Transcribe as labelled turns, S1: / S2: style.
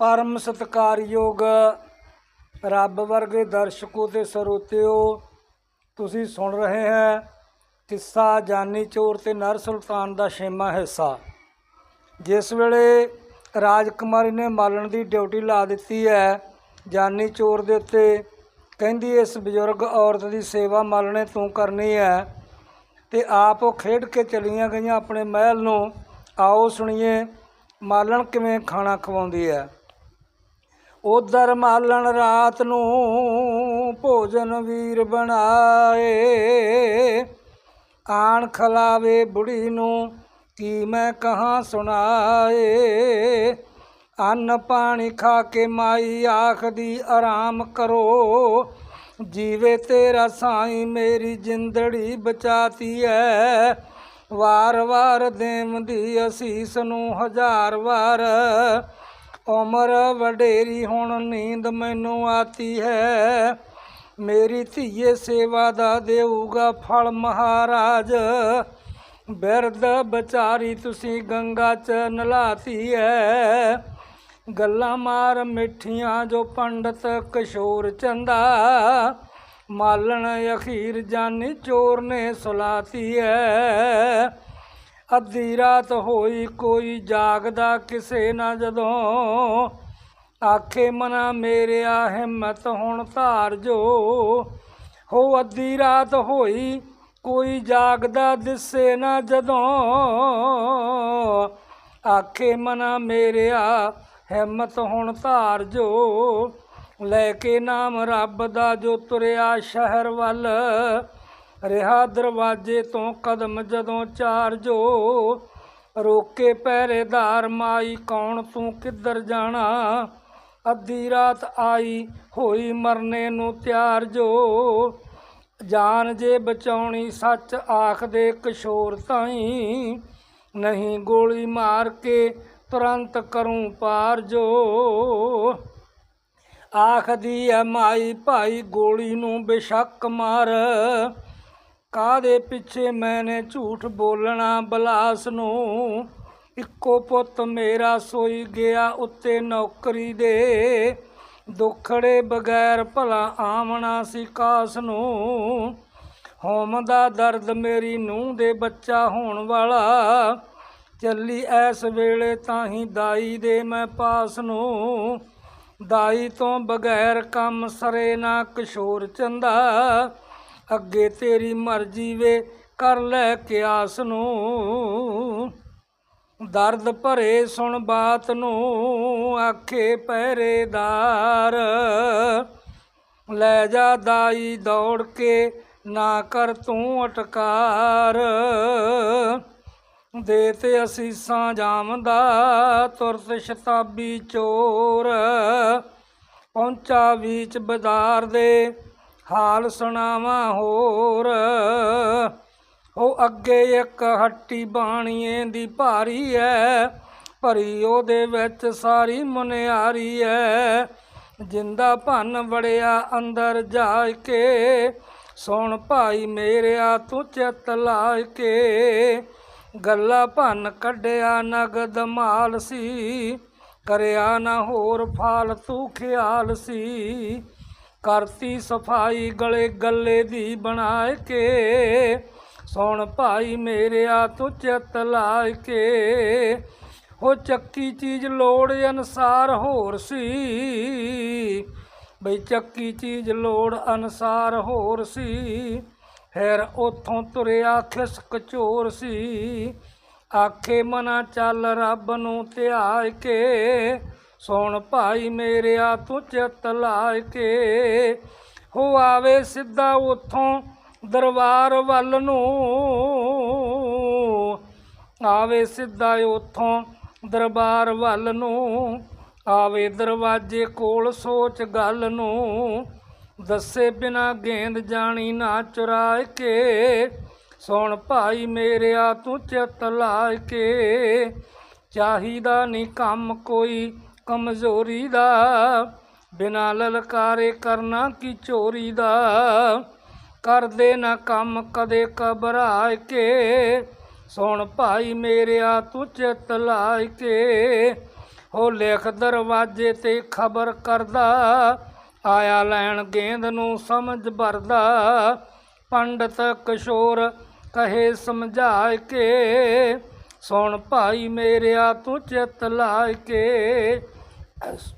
S1: ਪਰਮ ਸਤਿਕਾਰਯੋਗ ਰੱਬ ਵਰਗੇ ਦਰਸ਼ਕੋ ਤੇ ਸਰੋਤਿਓ, ਤੁਸੀਂ ਸੁਣ ਰਹੇ ਹੈ ਕਿੱਸਾ ਜਾਨੀ ਚੋਰ ਤੇ ਨਰ ਸੁਲਤਾਨ ਦਾ ਛੇਵਾਂ ਹਿੱਸਾ। ਜਿਸ ਵੇਲੇ ਰਾਜਕੁਮਾਰੀ ਨੇ ਮਾਲਣ ਦੀ ਡਿਊਟੀ ਲਾ ਦਿੱਤੀ ਹੈ, ਜਾਨੀ ਚੋਰ ਦੇ ਉੱਤੇ ਕਹਿੰਦੀ ਇਸ ਬਜ਼ੁਰਗ ਔਰਤ ਦੀ ਸੇਵਾ ਮਾਲਣੇ ਤੂੰ ਕਰਨੀ ਹੈ ਤੇ ਆਪ ਉਹ ਖੇਡ ਕੇ ਚਲੀਆਂ ਗਈਆਂ ਆਪਣੇ ਮਹਿਲ ਨੂੰ। ਆਓ ਸੁਣੀਏ, ਮਾਲਣ ਕਿਵੇਂ ਖਾਣਾ ਖਵਾਉਂਦੀ ਹੈ। ਉਧਰ ਮਾਲਣ ਰਾਤ ਨੂੰ ਭੋਜਨ ਵੀਰ ਬਣਾਏ। ਆਣ ਖਲਾਵੇ ਬੁੜੀ ਨੂੰ ਕੀ ਮੈਂ ਕਹਾਂ ਸੁਣਾਏ। ਅੰਨ ਪਾਣੀ ਖਾ ਕੇ ਮਾਈ ਆਖਦੀ, ਆਰਾਮ ਕਰੋ, ਜੀਵੇ ਤੇਰਾ ਸਾਈਂ ਮੇਰੀ ਜਿੰਦੜੀ ਬਚਾਤੀ ਐ। ਵਾਰ ਵਾਰ ਦੇਵਦੀ ਅਸੀਸ ਨੂੰ ਹਜ਼ਾਰ ਵਾਰ ਉਮਰ ਵਡੇਰੀ, ਹੁਣ ਨੀਂਦ ਮੈਨੂੰ ਆਤੀ ਹੈ। ਮੇਰੀ ਧੀਏ ਸੇਵਾ ਦਾ ਦੇਊਗਾ ਫਲ ਮਹਾਰਾਜ। ਬਿਰਧ ਵਿਚਾਰੀ, ਤੁਸੀਂ ਗੰਗਾ ਚ ਨਲਾਤੀ ਹੈ। ਗੱਲਾਂ ਮਾਰ ਮਿੱਠੀਆਂ ਜੋ ਪੰਡਤ ਕਿਸ਼ੋਰ ਚੰਦਾ। ਮਾਲਣ ਅਖੀਰ ਜਾਨੀ ਚੋਰ ਨੇ ਸੁਲਾਤੀ ਹੈ। ਅੱਧੀ ਰਾਤ ਹੋਈ ਕੋਈ ਜਾਗਦਾ ਕਿਸੇ ਨਾ ਜਦੋਂ। ਆਖੇ, ਮਨਾ ਮੇਰਿਆ ਹਿੰਮਤ ਹੁਣ ਧਾਰ ਜੋ। ਹੋ ਅੱਧੀ ਰਾਤ ਹੋਈ ਕੋਈ ਜਾਗਦਾ ਦਿਸੇ ਨਾ ਜਦੋਂ। ਆਖੇ, ਮਨਾ ਮੇਰਿਆ ਹਿੰਮਤ ਹੁਣ ਧਾਰ ਜੋ। ਲੈ ਕੇ ਨਾਮ ਰੱਬ ਦਾ ਜੋ ਤੁਰਿਆ ਸ਼ਹਿਰ ਵੱਲ। ਰਿਹਾ ਦਰਵਾਜ਼ੇ ਤੋਂ ਕਦਮ ਜਦੋਂ ਚਾਰ ਜੋ, ਰੋਕੇ ਪਹਿਰੇਦਾਰ ਮਾਈ, ਕੌਣ ਤੂੰ ਕਿੱਧਰ ਜਾਣਾ? ਅੱਧੀ ਰਾਤ ਆਈ ਹੋਈ ਮਰਨੇ ਨੂੰ ਤਿਆਰ ਜੋ, ਜਾਨ ਜੇ ਬਚਾਉਣੀ ਸੱਚ ਆਖਦੇ ਕਿਸ਼ੋਰ ਤਾਈ, ਨਹੀਂ ਗੋਲੀ ਮਾਰ ਕੇ ਤੁਰੰਤ ਕਰੂੰ ਪਾਰ ਜੋ। ਆਖਦੀ ਐ ਮਾਈ, ਭਾਈ, ਗੋਲੀ ਨੂੰ ਬੇਸ਼ੱਕ ਮਾਰ। ਕਾਦੇ ਪਿੱਛੇ ਮੈਨੇ ਝੂਠ ਬੋਲਣਾ ਬਲਾਸ ਨੂੰ? ਇੱਕੋ ਪੁੱਤ ਮੇਰਾ ਸੋਈ ਗਿਆ ਉੱਤੇ ਨੌਕਰੀ ਦੇ। ਦੁਖੜੇ ਬਗੈਰ ਭਲਾ ਆਵਣਾ ਸੀ ਕਾਸ ਨੂੰ। ਹੋਮ ਦਾ ਦਰਦ ਮੇਰੀ ਨੂੰਹ ਦੇ ਬੱਚਾ ਹੋਣ ਵਾਲਾ। ਚੱਲੀ ਐਸ ਵੇਲੇ ਤਾਂ ਹੀ ਦਾਈ ਦੇ ਮੈਂ ਪਾਸ ਨੂੰ। ਦਾਈ ਤੋਂ ਬਗੈਰ ਕੰਮ ਸਰੇ ਨਾ ਕਿਸ਼ੋਰ ਚੰਦਾ। ਅੱਗੇ ਤੇਰੀ ਮਰਜ਼ੀ ਵੇ, ਕਰ ਲੈ ਕਿਆਸ ਨੂੰ। ਦਰਦ ਭਰੇ ਸੁਣ ਬਾਤ ਨੂੰ, ਆਖੇ ਪਹਿਰੇਦਾਰ ਲੈ ਜਾ ਦਾਈ ਦੌੜ ਕੇ, ਨਾ ਕਰ ਤੂੰ ਅਟਕਾਰ। ਦੇ ਤੇ ਅਸੀਸਾਂ ਜਾਮਦਾ ਤੁਰਤ ਸ਼ਤਾਬੀ ਚੋਰ। ਪਹੁੰਚਾ ਵਿੱਚ ਬਾਜ਼ਾਰ ਦੇ ਹਾਲ ਸੁਣਾਵਾਂ ਹੋਰ। ਉਹ ਅੱਗੇ ਇੱਕ ਹੱਟੀ ਬਾਣੀਏ ਦੀ ਭਾਰੀ ਐ, ਭਰੀ ਉਹਦੇ ਵਿੱਚ ਸਾਰੀ ਮੁਨਿਆਰੀ ਐ। ਜਿੰਦਾ ਭੰਨ ਵੜਿਆ ਅੰਦਰ ਜਾ ਕੇ, ਸੁਣ ਭਾਈ ਮੇਰਿਆ ਤੂੰ ਚਿੱਤ ਲਾ ਕੇ। ਗੱਲਾ ਭੰਨ ਕੱਢਿਆ ਨਗਦ ਮਾਲ ਸੀ, ਕਰਿਆ ਨਾ ਹੋਰ ਫਾਲ ਤੂੰ ਖਿਆਲ ਸੀ। ਕਰਤੀ ਸਫ਼ਾਈ ਗਲੇ ਗੱਲੇ ਦੀ ਬਣਾ ਕੇ। ਸੁਣ ਭਾਈ ਮੇਰਿਆ ਤੂੰ ਚਿੱਤ ਲਾ ਕੇ। ਹੋ ਚੱਕੀ ਚੀਜ਼ ਲੋੜ ਅਨਸਾਰ ਹੋਰ ਸੀ। ਬਈ ਚੱਕੀ ਚੀਜ਼ ਲੋੜ ਅਨਸਾਰ ਹੋਰ ਸੀ। ਫਿਰ ਉਥੋਂ ਤੁਰਿਆ ਖਿਸਕ ਚੋਰ ਸੀ। ਆਖੇ ਮਨਾ ਚੱਲ ਰੱਬ ਨੂੰ ਧਿਆਇ ਕੇ। ਸੁਣ ਭਾਈ ਮੇਰਿਆ ਤੂੰ ਚਿੱਤ ਲਾ ਕੇ। ਹੋ ਆਵੇ ਸਿੱਧਾ ਉਥੋਂ ਦਰਬਾਰ ਵੱਲ ਨੂੰ। ਆਵੇ ਸਿੱਧਾ ਉਥੋਂ ਦਰਬਾਰ ਵੱਲ ਨੂੰ। ਆਵੇ ਦਰਵਾਜ਼ੇ ਕੋਲ ਸੋਚ ਗੱਲ ਨੂੰ। ਦੱਸੇ ਬਿਨਾ ਗੇਂਦ ਜਾਣੀ ਨਾ ਚੁਰਾ ਕੇ। ਸੁਣ ਭਾਈ ਮੇਰਿਆ ਤੂੰ ਚਿੱਤ ਲਾ ਕੇ। ਚਾਹੀਦਾ ਨਹੀਂ ਕੰਮ ਕੋਈ ਕਮਜ਼ੋਰੀ ਦਾ, ਬਿਨਾ ਲਲਕਾਰੇ ਕਰਨਾ ਕੀ ਚੋਰੀ ਦਾ? ਕਰਦੇ ਨਾ ਕੰਮ ਕਦੇ ਘਬਰਾ ਕੇ, ਸੁਣ ਭਾਈ ਮੇਰਿਆ ਤੂੰ ਚਿੱਤ ਲਾਇ ਕੇ। ਹੋ ਲਿਖ ਦਰਵਾਜ਼ੇ ਤੇ ਖਬਰ ਕਰਦਾ, ਆਇਆ ਲੈਣ ਗੇਂਦ ਨੂੰ ਸਮਝ ਭਰਦਾ। ਪੰਡਤ ਕਿਸ਼ੋਰ ਕਹੇ ਸਮਝਾ ਕੇ, ਸੁਣ ਭਾਈ ਮੇਰਿਆ ਤੂੰ ਚਿੱਤ ਲਾ ਕੇ। as